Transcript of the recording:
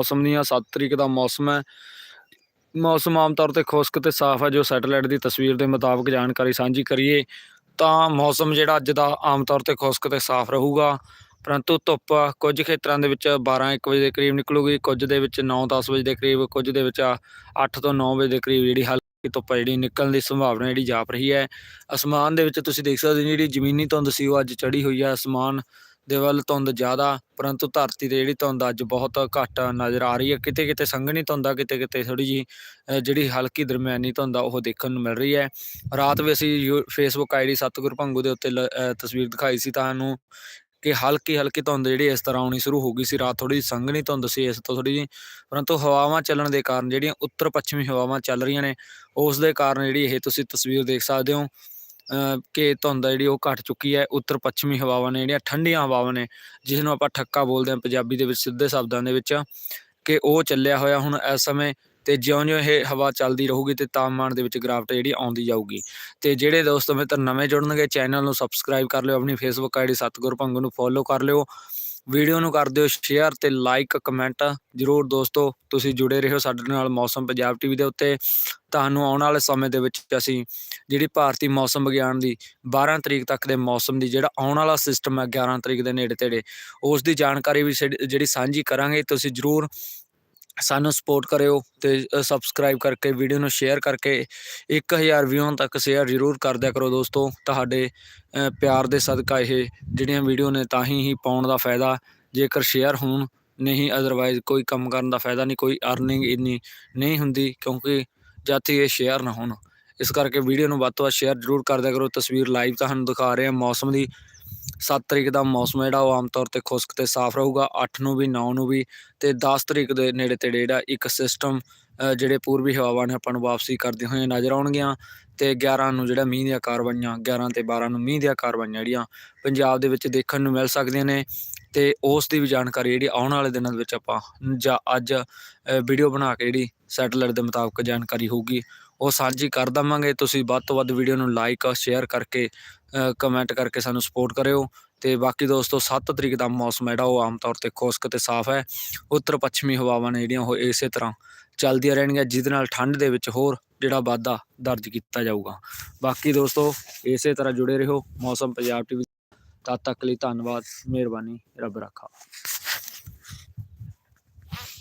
ਮੌਸਮ ਦੀਆਂ 7 ਤਰੀਕ ਦਾ ਮੌਸਮ ਹੈ। ਮੌਸਮ ਆਮ ਤੌਰ ਤੇ ਖੁਸ਼ਕ ਤੇ ਸਾਫ਼ ਹੈ, ਜੋ ਸੈਟੇਲਾਈਟ ਦੀ ਤਸਵੀਰ ਦੇ ਮੁਤਾਬਕ ਜਾਣਕਾਰੀ ਸਾਂਝੀ ਕਰੀਏ, ਤਾਂ ਮੌਸਮ ਜਿਹੜਾ ਅੱਜ ਦਾ ਆਮ ਤੌਰ ਤੇ ਖੁਸ਼ਕ ਤੇ ਸਾਫ਼ ਰਹੂਗਾ। ਪਰੰਤੂ ਧੁੱਪ ਕੁਝ ਖੇਤਰਾਂ ਦੇ ਵਿੱਚ 12 1 ਵਜੇ ਦੇ ਕਰੀਬ ਨਿਕਲੂਗੀ, ਕੁਝ ਦੇ ਵਿੱਚ 9 10 ਵਜੇ ਦੇ ਕਰੀਬ, ਕੁਝ ਦੇ ਵਿੱਚ 8 ਤੋਂ 9 ਵਜੇ ਦੇ ਕਰੀਬ ਜਿਹੜੀ ਹਲਕੀ ਧੁੱਪ ਜਿਹੜੀ ਨਿਕਲਣ ਦੀ ਸੰਭਾਵਨਾ ਜਿਹੜੀ ਜਾਪ ਰਹੀ ਹੈ। ਅਸਮਾਨ ਦੇ ਵਿੱਚ ਤੁਸੀਂ ਦੇਖ ਸਕਦੇ ਹੋ ਜਿਹੜੀ ਜ਼ਮੀਨੀ ਧੁੰਦ ਸੀ, ਉਹ ਅੱਜ ਚੜੀ ਹੋਈ ਹੈ। ਅਸਮਾਨ ਦੇ ਵੱਲ ਧੁੰਦ ਜ਼ਿਆਦਾ, ਪਰੰਤੂ ਧਰਤੀ ਤੇ ਜਿਹੜੀ ਧੁੰਦ ਅੱਜ ਬਹੁਤ ਘੱਟ ਨਜ਼ਰ ਆ ਰਹੀ ਹੈ। ਕਿਤੇ ਕਿਤੇ ਸੰਘਣੀ ਧੁੰਦ ਆ, ਕਿਤੇ ਕਿਤੇ ਥੋੜੀ ਜੀ ਜਿਹੜੀ ਹਲਕੀ ਦਰਮਿਆਨੀ ਧੁੰਦ ਆ, ਉਹ ਦੇਖਣ ਨੂੰ ਮਿਲ ਰਹੀ ਹੈ। ਰਾਤ ਵੀ ਅਸੀਂ ਯੂ- ਫੇਸਬੁੱਕ ਆਈਡੀ ਸਤਗੁਰ ਭੰਗੂ ਦੇ ਉੱਤੇ ਲ- ਤਸਵੀਰ ਦਿਖਾਈ ਸੀ ਤੁਹਾਨੂੰ ਕਿ ਹਲਕੀ ਹਲਕੀ ਧੁੰਦ ਜਿਹੜੀ ਇਸ ਤਰ੍ਹਾਂ ਆਉਣੀ ਸ਼ੁਰੂ ਹੋ ਗਈ ਸੀ। ਰਾਤ ਥੋੜੀ ਜਿਹੀ ਸੰਘਣੀ ਧੁੰਦ ਸੀ ਇਸ ਤੋਂ ਥੋੜੀ ਜਿਹੀ, ਪਰੰਤੂ ਹਵਾਵਾਂ ਚੱਲਣ ਦੇ ਕਾਰਨ ਜਿਹੜੀਆਂ ਉੱਤਰ ਪੱਛਮੀ ਹਵਾਵਾਂ ਚੱਲ ਰਹੀਆਂ ਨੇ, ਉਸ ਦੇ ਕਾਰਨ ਜਿਹੜੀ ਇਹ ਤੁਸੀਂ ਤਸਵੀਰ ਦੇਖ ਸਕਦੇ ਹੋ। ਕਿ ਧੁੰਦ ਆ ਜਿਹੜੀ ਉਹ ਘਟ ਚੁੱਕੀ ਹੈ, ਉੱਤਰ ਪੱਛਮੀ ਹਵਾਵਾਂ ਨੇ ਜਿਹੜੀਆਂ ਠੰਡੀਆਂ ਹਵਾਵਾਂ ਨੇ ਜਿਸ ਨੂੰ ਆਪਾਂ ਠੱਕਾ ਬੋਲਦੇ ਹਾਂ ਪੰਜਾਬੀ ਦੇ ਵਿੱਚ, ਸਿੱਧੇ ਸ਼ਬਦਾਂ ਦੇ ਵਿੱਚ, ਕਿ ਉਹ ਚੱਲਿਆ ਹੋਇਆ ਹੁਣ ਇਸ ਸਮੇਂ ਤੇ ਜਿਉਂ-ਜਿਉਂ ਇਹ ਹਵਾ ਚੱਲਦੀ ਰਹੂਗੀ ਤੇ ਤਾਪਮਾਨ ਦੇ ਵਿੱਚ ਗਿਰਾਵਟ ਜਿਹੜੀ ਆਉਂਦੀ ਜਾਊਗੀ। ਤੇ ਜਿਹੜੇ ਦੋਸਤ ਮਿੱਤਰ ਨਵੇਂ ਜੁੜਨਗੇ, ਚੈਨਲ ਨੂੰ ਸਬਸਕ੍ਰਾਈਬ ਕਰ ਲਿਓ, ਆਪਣੀ ਫੇਸਬੁੱਕ ਆਈਡੀ ਸਤਗੁਰ ਭੰਗੂ ਨੂੰ ਫੋਲੋ ਕਰ ਲਿਓ। ਵੀਡੀਓ ਨੂੰ ਕਰ ਦਿਓ ਸ਼ੇਅਰ ਤੇ ਲਾਈਕ ਕਮੈਂਟ ਜਰੂਰ ਦੋਸਤੋ, ਤੁਸੀਂ ਜੁੜੇ ਰਹੋ ਸਾਡੇ ਨਾਲ ਮੌਸਮ ਪੰਜਾਬ ਟੀਵੀ ਦੇ ਉੱਤੇ। ਤੁਹਾਨੂੰ ਆਉਣ ਵਾਲੇ ਸਮੇਂ ਦੇ ਵਿੱਚ ਅਸੀਂ ਜਿਹੜੀ ਭਾਰਤੀ ਮੌਸਮ ਵਿਗਿਆਨ ਦੀ 12 ਤਰੀਕ ਤੱਕ ਦੇ ਮੌਸਮ ਦੀ ਜਿਹੜਾ ਆਉਣ ਵਾਲਾ ਸਿਸਟਮ ਹੈ 11 ਤਰੀਕ ਦੇ ਨੇੜੇ ਤੇੜੇ, ਉਸ ਦੀ ਜਾਣਕਾਰੀ ਵੀ ਸਾਡੀ- ਜਿਹੜੀ ਸਾਂਝੀ ਕਰਾਂਗੇ, ਤੁਸੀਂ ਜਰੂਰ ਸਾਨੂੰ ਸਪੋਰਟ ਕਰਿਓ ਤੇ ਸਬਸਕ੍ਰਾਈਬ ਕਰਕੇ ਵੀਡੀਓ ਨੂੰ ਸ਼ੇਅਰ ਕਰਕੇ 1000 ਵਿਊਆਂ ਤੱਕ ਸ਼ੇਅਰ ਜ਼ਰੂਰ ਕਰ ਦਿਆ ਕਰੋ ਦੋਸਤੋ। ਤੁਹਾਡੇ ਪਿਆਰ ਦੇ ਸਦਕਾ ਇਹ ਜਿਹੜੀਆਂ ਵੀਡੀਓ ਨੇ ਤਾਂ ਹੀ ਹੀ ਪਾਉਣ ਦਾ ਫਾਇਦਾ। ਜੇਕਰ ਸ਼ੇਅਰ ਹੋਣ ਨਹੀਂ ਅਦਰਵਾਈਜ਼ ਕੋਈ ਕੰਮ ਕਰਨ ਦਾ ਫਾਇਦਾ ਨਹੀਂ, ਕੋਈ ਅਰਨਿੰਗ ਇੰਨੀ ਨਹੀਂ ਹੁੰਦੀ ਕਿਉਂਕਿ ਜਦ ਤੱਕ ਇਹ ਸ਼ੇਅਰ ਨਾ ਹੋਣ। ਇਸ ਕਰਕੇ ਵੀਡੀਓ ਨੂੰ ਵੱਧ ਤੋਂ ਵੱਧ ਸ਼ੇਅਰ ਜ਼ਰੂਰ ਕਰ ਦਿਆ ਕਰੋ। ਤਸਵੀਰ ਲਾਈਵ ਤੁਹਾਨੂੰ ਦਿਖਾ ਰਹੇ ਹਾਂ ਮੌਸਮ ਦੀ। 7 ਤਰੀਕ ਦਾ ਮੌਸਮ ਜਿਹੜਾ, ਉਹ ਆਮ ਤੌਰ ਤੇ ਖੁਸ਼ਕ ਤੇ ਸਾਫ਼ ਰਹੂਗਾ 8 ਨੂੰ ਵੀ 9 ਨੂੰ ਵੀ ਤੇ 10 ਤਰੀਕ ਦੇ ਨੇੜੇ ਤੇੜੇ ਜਿਹੜਾ ਇੱਕ ਸਿਸਟਮ ਜਿਹੜੇ ਪੂਰਬੀ ਹਵਾਵਾਂ ਨੇ, ਆਪਾਂ ਨੂੰ ਵਾਪਸੀ ਕਰਦੇ ਹੋਏ ਨਜ਼ਰ ਆਉਣਗੀਆਂ ਤੇ 11 ਨੂੰ ਜਿਹੜਾ ਮੀਂਹ ਦੀਆਂ ਕਾਰਵਾਈਆਂ 11 ਤੇ 12 ਨੂੰ ਮੀਂਹ ਦੀਆਂ ਕਾਰਵਾਈਆਂ ਜਿਹੜੀਆਂ ਪੰਜਾਬ ਦੇ ਵਿੱਚ ਦੇਖਣ ਨੂੰ ਮਿਲ ਸਕਦੀਆਂ ਨੇ ਤੇ ਉਸ ਦੀ ਵੀ ਜਾਣਕਾਰੀ ਜਿਹੜੀ ਆਉਣ ਵਾਲੇ ਦਿਨਾਂ ਦੇ ਵਿੱਚ ਆਪਾਂ ਜਾਂ ਅੱਜ ਵੀਡੀਓ ਬਣਾ ਕੇ ਜਿਹੜੀ ਸੈਟੇਲਾਈਟ ਦੇ ਮੁਤਾਬਕ ਜਾਣਕਾਰੀ ਹੋਊਗੀ। ਉਹ ਸਾਂਝੀ ਕਰ ਦਵਾਂਗੇ। ਤੁਸੀਂ ਵੱਧ ਤੋਂ ਵੱਧ ਵੀਡੀਓ ਨੂੰ ਲਾਈਕ ਸ਼ੇਅਰ ਕਰਕੇ ਕਮੈਂਟ ਕਰਕੇ ਸਾਨੂੰ ਸਪੋਰਟ ਕਰਿਓ। ਤੇ ਬਾਕੀ ਦੋਸਤੋ 7 ਤਰੀਕ ਦਾ ਮੌਸਮ ਜਿਹੜਾ, ਉਹ ਆਮ ਤੌਰ ਤੇ ਖੁਸ਼ਕ ਤੇ ਸਾਫ਼ ਹੈ। ਉੱਤਰ ਪੱਛਮੀ ਹਵਾਵਾਂ ਨੇ ਜਿਹੜੀਆਂ, ਉਹ ਇਸੇ ਤਰ੍ਹਾਂ ਚੱਲਦੀਆਂ ਰਹਿਣਗੀਆਂ, ਜਿਹਦੇ ਨਾਲ ਠੰਡ ਦੇ ਵਿੱਚ ਹੋਰ ਜਿਹੜਾ ਵਾਧਾ ਦਰਜ ਕੀਤਾ ਜਾਊਗਾ। ਬਾਕੀ ਦੋਸਤੋ, ਇਸੇ ਤਰ੍ਹਾਂ ਜੁੜੇ ਰਹੋ। ਮੌਸਮ ਪੰਜਾਬ ਟੀਵੀ ਤਦ ਤੱਕ ਲਈ ਧੰਨਵਾਦ, ਮਿਹਰਬਾਨੀ, ਰੱਬ ਰੱਖਾ।